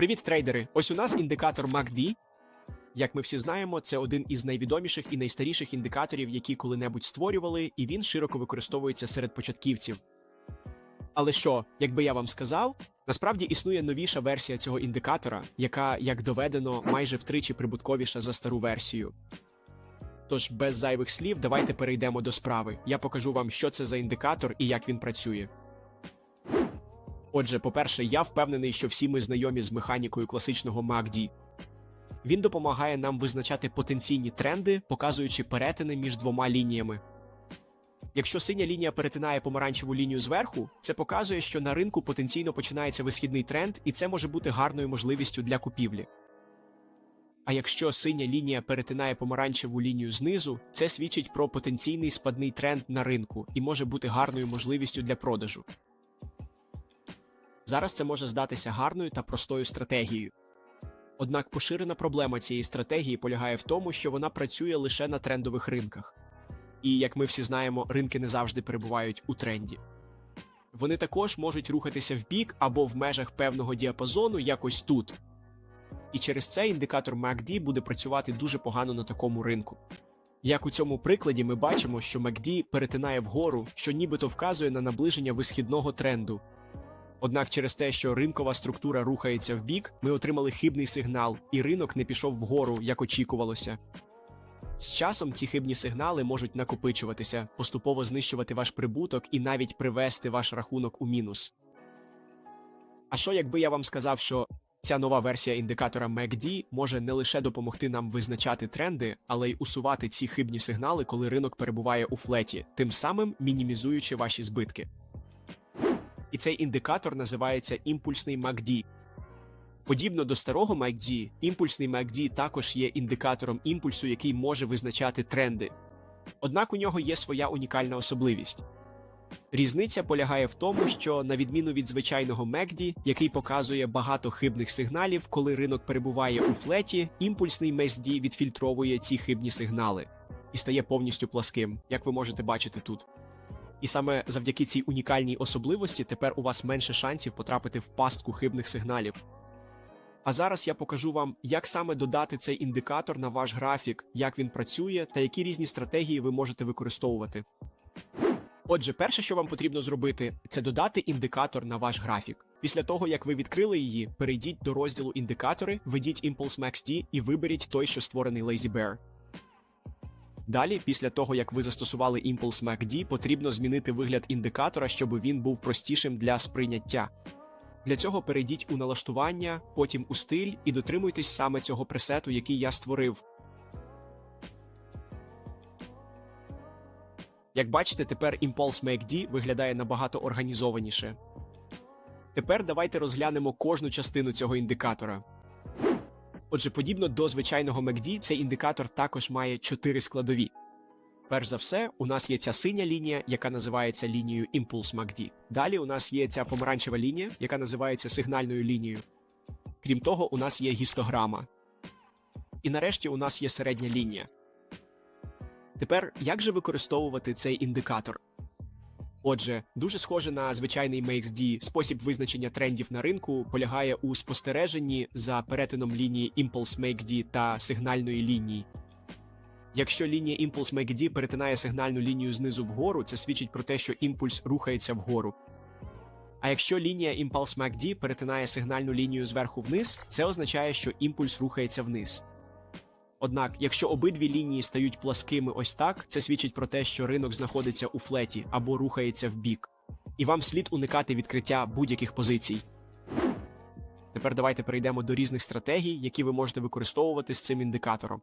Привіт, трейдери! Ось у нас індикатор MACD. Як ми всі знаємо, це один із найвідоміших і найстаріших індикаторів, які коли-небудь створювали, і він широко використовується серед початківців. Але що, якби я вам сказав, насправді існує новіша версія цього індикатора, яка, як доведено, майже втричі прибутковіша за стару версію. Тож без зайвих слів, давайте перейдемо до справи. Я покажу вам, що це за індикатор і як він працює. Отже, по-перше, я впевнений, що всі ми знайомі з механікою класичного MACD. Він допомагає нам визначати потенційні тренди, показуючи перетини між двома лініями. Якщо синя лінія перетинає помаранчеву лінію зверху, це показує, що на ринку потенційно починається висхідний тренд, і це може бути гарною можливістю для купівлі. А якщо синя лінія перетинає помаранчеву лінію знизу, це свідчить про потенційний спадний тренд на ринку і може бути гарною можливістю для продажу. Зараз це може здатися гарною та простою стратегією. Однак поширена проблема цієї стратегії полягає в тому, що вона працює лише на трендових ринках. І, як ми всі знаємо, ринки не завжди перебувають у тренді. Вони також можуть рухатися в бік або в межах певного діапазону якось тут. І через це індикатор MACD буде працювати дуже погано на такому ринку. Як у цьому прикладі ми бачимо, що MACD перетинає вгору, що нібито вказує на наближення висхідного тренду. Однак через те, що ринкова структура рухається в бік, ми отримали хибний сигнал, і ринок не пішов вгору, як очікувалося. З часом ці хибні сигнали можуть накопичуватися, поступово знищувати ваш прибуток і навіть привести ваш рахунок у мінус. А що якби я вам сказав, що ця нова версія індикатора MACD може не лише допомогти нам визначати тренди, але й усувати ці хибні сигнали, коли ринок перебуває у флеті, тим самим мінімізуючи ваші збитки. І цей індикатор називається імпульсний MACD. Подібно до старого MACD, імпульсний MACD також є індикатором імпульсу, який може визначати тренди. Однак у нього є своя унікальна особливість. Різниця полягає в тому, що, на відміну від звичайного MACD, який показує багато хибних сигналів, коли ринок перебуває у флеті, імпульсний MACD відфільтровує ці хибні сигнали і стає повністю пласким, як ви можете бачити тут. І саме завдяки цій унікальній особливості тепер у вас менше шансів потрапити в пастку хибних сигналів. А зараз я покажу вам, як саме додати цей індикатор на ваш графік, як він працює та які різні стратегії ви можете використовувати. Отже, перше, що вам потрібно зробити, це додати індикатор на ваш графік. Після того, як ви відкрили її, перейдіть до розділу індикатори, введіть Impulse MaxD і виберіть той, що створений Lazy Bear. Далі, після того, як ви застосували Impulse MACD, потрібно змінити вигляд індикатора, щоб він був простішим для сприйняття. Для цього перейдіть у налаштування, потім у стиль і дотримуйтесь саме цього пресету, який я створив. Як бачите, тепер Impulse MACD виглядає набагато організованіше. Тепер давайте розглянемо кожну частину цього індикатора. Отже, подібно до звичайного MACD, цей індикатор також має чотири складові. Перш за все, у нас є ця синя лінія, яка називається лінією Impulse MACD. Далі у нас є ця помаранчева лінія, яка називається сигнальною лінією. Крім того, у нас є гістограма. І нарешті у нас є середня лінія. Тепер як же використовувати цей індикатор? Отже, дуже схоже на звичайний MaxD, спосіб визначення трендів на ринку полягає у спостереженні за перетином лінії Impulse MakeD та сигнальної лінії. Якщо лінія Impulse MakeD перетинає сигнальну лінію знизу вгору, це свідчить про те, що імпульс рухається вгору. А якщо лінія Impulse MACD перетинає сигнальну лінію зверху вниз, це означає, що імпульс рухається вниз. Однак, якщо обидві лінії стають пласкими ось так, це свідчить про те, що ринок знаходиться у флеті або рухається в бік. І вам слід уникати відкриття будь-яких позицій. Тепер давайте перейдемо до різних стратегій, які ви можете використовувати з цим індикатором.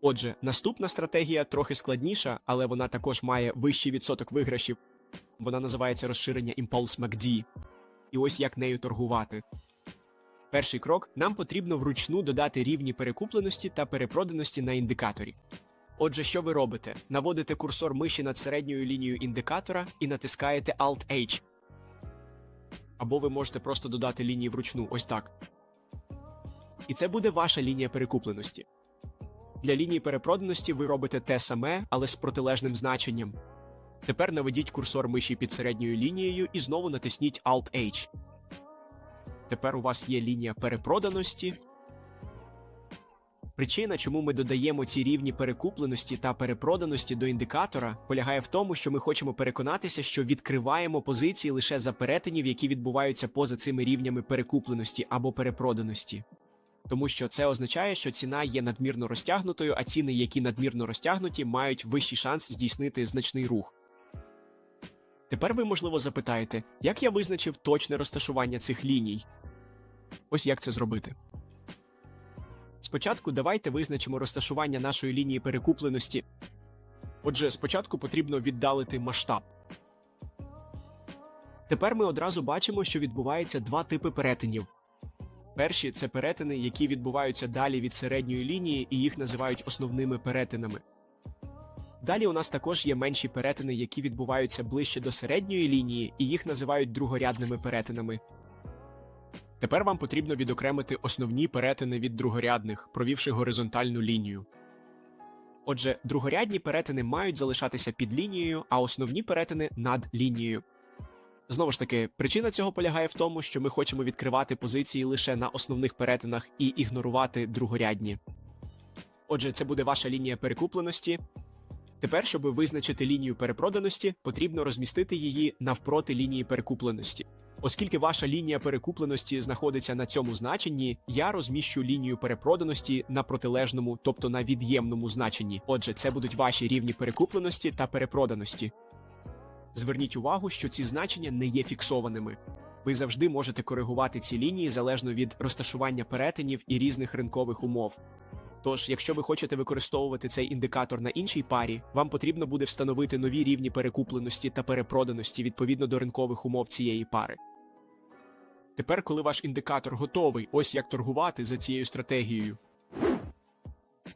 Отже, наступна стратегія трохи складніша, але вона також має вищий відсоток виграшів. Вона називається розширення Impulse MACD. І ось як нею торгувати. Перший крок нам потрібно вручну додати рівні перекупленості та перепроданості на індикаторі. Отже, що ви робите? Наводите курсор миші над середньою лінією індикатора і натискаєте Alt-H. Або ви можете просто додати лінії вручну, ось так. І це буде ваша лінія перекупленості. Для лінії перепроданості ви робите те саме, але з протилежним значенням. Тепер наведіть курсор миші під середньою лінією і знову натисніть Alt-H. Тепер у вас є лінія перепроданості. Причина, чому ми додаємо ці рівні перекупленості та перепроданості до індикатора, полягає в тому, що ми хочемо переконатися, що відкриваємо позиції лише за перетинів, які відбуваються поза цими рівнями перекупленості або перепроданості. Тому що це означає, що ціна є надмірно розтягнутою, а ціни, які надмірно розтягнуті, мають вищий шанс здійснити значний рух. Тепер ви, можливо, запитаєте, як я визначив точне розташування цих ліній? Ось як це зробити. Спочатку давайте визначимо розташування нашої лінії перекупленості. Отже, спочатку потрібно віддалити масштаб. Тепер ми одразу бачимо, що відбувається два типи перетинів. Перші це перетини, які відбуваються далі від середньої лінії, і їх називають основними перетинами. Далі у нас також є менші перетини, які відбуваються ближче до середньої лінії, і їх називають другорядними перетинами. Тепер вам потрібно відокремити основні перетини від другорядних, провівши горизонтальну лінію. Отже, другорядні перетини мають залишатися під лінією, а основні перетини над лінією. Знову ж таки, причина цього полягає в тому, що ми хочемо відкривати позиції лише на основних перетинах і ігнорувати другорядні. Отже, це буде ваша лінія перекупленості. Тепер, щоб визначити лінію перепроданості, потрібно розмістити її навпроти лінії перекупленості. Оскільки ваша лінія перекупленості знаходиться на цьому значенні, я розміщу лінію перепроданості на протилежному, тобто на від'ємному значенні. Отже, це будуть ваші рівні перекупленості та перепроданості. Зверніть увагу, що ці значення не є фіксованими. Ви завжди можете коригувати ці лінії залежно від розташування перетинів і різних ринкових умов. Тож, якщо ви хочете використовувати цей індикатор на іншій парі, вам потрібно буде встановити нові рівні перекупленості та перепроданості відповідно до ринкових умов цієї пари. Тепер, коли ваш індикатор готовий, ось як торгувати за цією стратегією.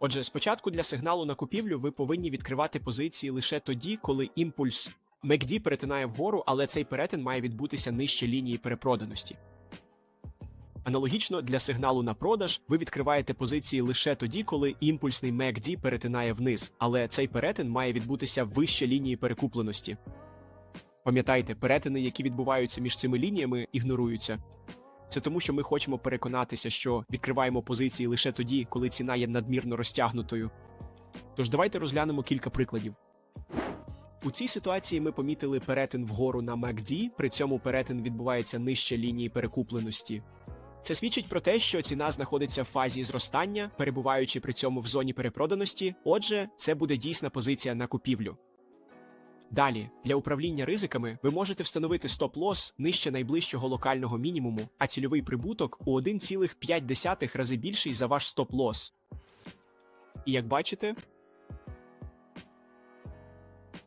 Отже, спочатку для сигналу на купівлю ви повинні відкривати позиції лише тоді, коли імпульс MACD перетинає вгору, але цей перетин має відбутися нижче лінії перепроданості. Аналогічно для сигналу на продаж ви відкриваєте позиції лише тоді, коли імпульсний MACD перетинає вниз, але цей перетин має відбутися вище лінії перекупленості. Пам'ятайте, перетини, які відбуваються між цими лініями, ігноруються. Це тому, що ми хочемо переконатися, що відкриваємо позиції лише тоді, коли ціна є надмірно розтягнутою. Тож давайте розглянемо кілька прикладів. У цій ситуації ми помітили перетин вгору на MACD, при цьому перетин відбувається нижче лінії перекупленості. Це свідчить про те, що ціна знаходиться в фазі зростання, перебуваючи при цьому в зоні перепроданості, отже, це буде дійсна позиція на купівлю. Далі, для управління ризиками ви можете встановити стоп-лосс нижче найближчого локального мінімуму, а цільовий прибуток у 1,5 рази більший за ваш стоп-лосс. І як бачите,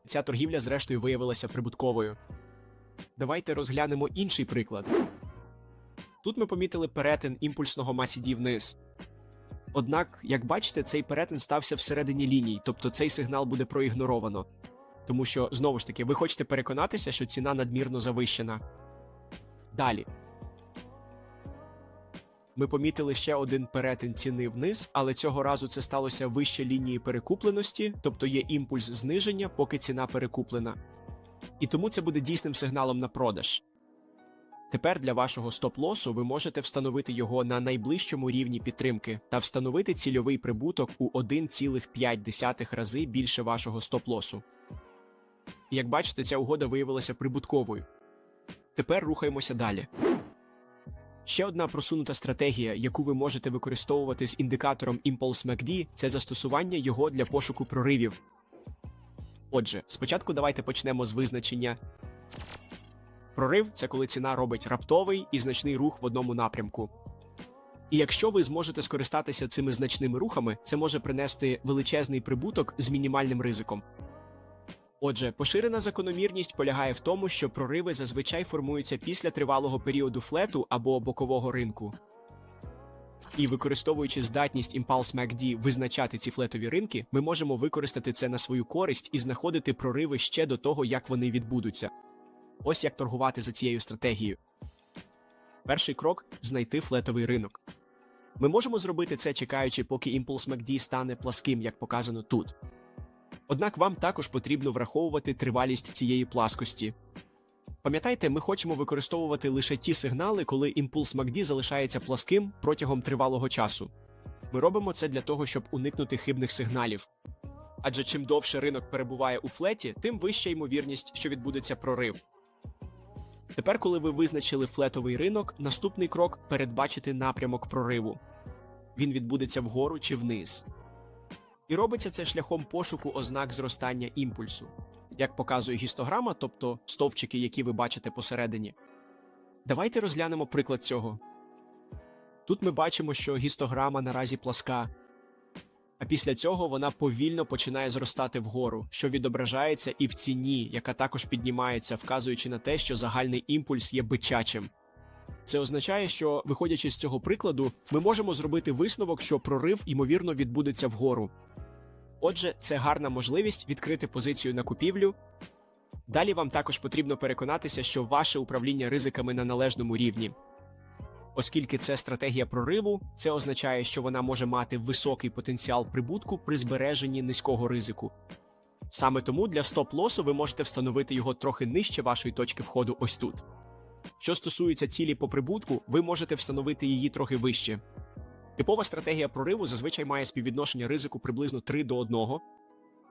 ця торгівля зрештою виявилася прибутковою. Давайте розглянемо інший приклад. Тут ми помітили перетин імпульсного масіді вниз. Однак, як бачите, цей перетин стався всередині ліній, тобто цей сигнал буде проігноровано. Тому що, знову ж таки, ви хочете переконатися, що ціна надмірно завищена. Далі. Ми помітили ще один перетин ціни вниз, але цього разу це сталося вище лінії перекупленості, тобто є імпульс зниження, поки ціна перекуплена. І тому це буде дійсним сигналом на продаж. Тепер для вашого стоп-лосу ви можете встановити його на найближчому рівні підтримки та встановити цільовий прибуток у 1,5 рази більше вашого стоп-лосу. Як бачите, ця угода виявилася прибутковою. Тепер рухаємося далі. Ще одна просунута стратегія, яку ви можете використовувати з індикатором Impulse MACD, це застосування його для пошуку проривів. Отже, спочатку давайте почнемо з визначення. Прорив це коли ціна робить раптовий і значний рух в одному напрямку. І якщо ви зможете скористатися цими значними рухами, це може принести величезний прибуток з мінімальним ризиком. Отже, поширена закономірність полягає в тому, що прориви зазвичай формуються після тривалого періоду флету або бокового ринку. І використовуючи здатність Impulse MACD визначати ці флетові ринки, ми можемо використати це на свою користь і знаходити прориви ще до того, як вони відбудуться. Ось як торгувати за цією стратегією. Перший крок знайти флетовий ринок. Ми можемо зробити це, чекаючи, поки імпульс MACD стане пласким, як показано тут. Однак вам також потрібно враховувати тривалість цієї пласкості. Пам'ятайте, ми хочемо використовувати лише ті сигнали, коли імпульс MACD залишається пласким протягом тривалого часу. Ми робимо це для того, щоб уникнути хибних сигналів. Адже чим довше ринок перебуває у флеті, тим вища ймовірність, що відбудеться прорив. Тепер, коли ви визначили флетовий ринок, наступний крок передбачити напрямок прориву. Він відбудеться вгору чи вниз. І робиться це шляхом пошуку ознак зростання імпульсу, як показує гістограма, тобто стовпчики, які ви бачите посередині. Давайте розглянемо приклад цього. Тут ми бачимо, що гістограма наразі пласка, а після цього вона повільно починає зростати вгору, що відображається і в ціні, яка також піднімається, вказуючи на те, що загальний імпульс є бичачим. Це означає, що, виходячи з цього прикладу, ми можемо зробити висновок, що прорив ймовірно відбудеться вгору. Отже, це гарна можливість відкрити позицію на купівлю. Далі вам також потрібно переконатися, що ваше управління ризиками на належному рівні. Оскільки це стратегія прориву, це означає, що вона може мати високий потенціал прибутку при збереженні низького ризику. Саме тому для стоп-лосу ви можете встановити його трохи нижче вашої точки входу ось тут. Що стосується цілі по прибутку, ви можете встановити її трохи вище. Типова стратегія прориву зазвичай має співвідношення ризику приблизно 3 до 1,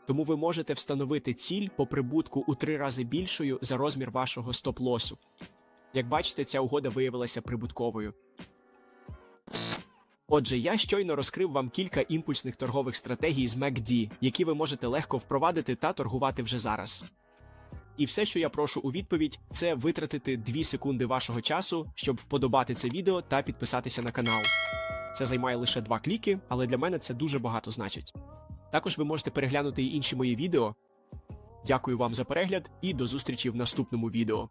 тому ви можете встановити ціль по прибутку у 3 рази більшою за розмір вашого стоп-лосу. Як бачите, ця угода виявилася прибутковою. Отже, я щойно розкрив вам кілька імпульсних торгових стратегій з MACD, які ви можете легко впровадити та торгувати вже зараз. І все, що я прошу у відповідь, це витратити 2 секунди вашого часу, щоб вподобати це відео та підписатися на канал. Це займає лише 2 кліки, але для мене це дуже багато значить. Також ви можете переглянути і інші мої відео. Дякую вам за перегляд і до зустрічі в наступному відео.